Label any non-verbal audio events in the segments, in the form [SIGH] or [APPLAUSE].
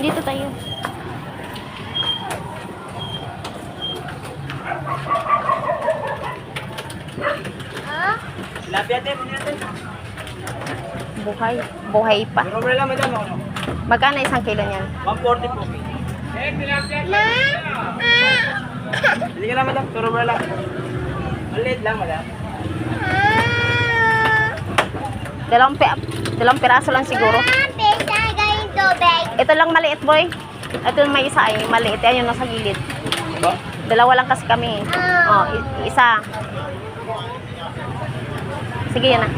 Dito tayo. Buhay. Buhay pa. Pero wala lang, madam. Ano? Magkano isang kilo niyan? 140 po. Hindi ka na, madam. Pero wala lang. Maliit lang, madam. Dalawang, pi dalawang piraso lang siguro. Ito lang maliit, boy. Ito yung may isa ay maliit. Yan yung nasa gilid. Ba? Dalawa lang kasi kami. Oh, i- isa. Sige, yan na.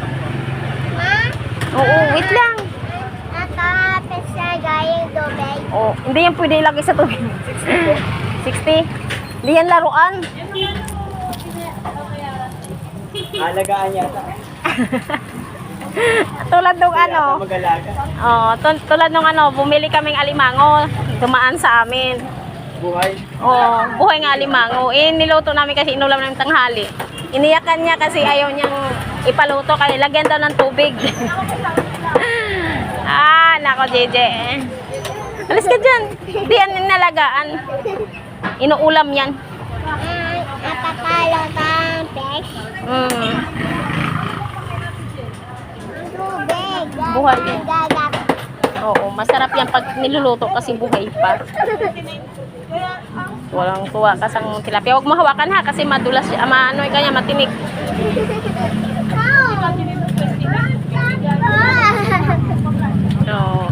Oo, wait lang. Oh, hindi yan pwede ilagay sa tubig. 60. Hindi yan laruan. Alagaan yata. [LAUGHS] Tulad nung ano. Mag-alaga. Oh, tul- tulad nung ano, bumili kaming alimango. Dumaan sa amin. Buhay. Oh, buhay nga alimango. Eh, niluto namin kasi inulam namin tanghali. Iniyakan niya kasi ayaw niyang ipaluto kaya lagyan daw ng tubig. [LAUGHS] ah, nako, JJ. Alis ka dyan. Di yan nalagaan. Inuulam yan. Mm. Buhay yan. Oo, masarap yan pag niluluto kasi buhay pa. Walang tuwa kasang tilapia. Huwag mo hawakan ha kasi madulas siya. Ama, ano kanya matinik. Oo.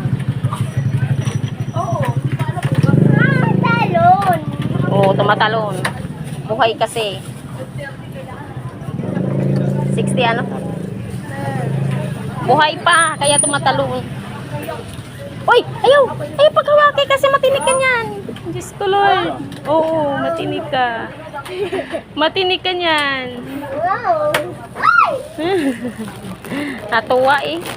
Oo, tumatalon. Buhay kasi. 60 ano? Buhay pa, kaya tumatalon. Uy, ayaw! Ayaw paghawaki kasi matinik ka niyan. Diyos ko, Lord. Oo, matinik ka. Matinik ka niyan. [LAUGHS] Natuwa eh.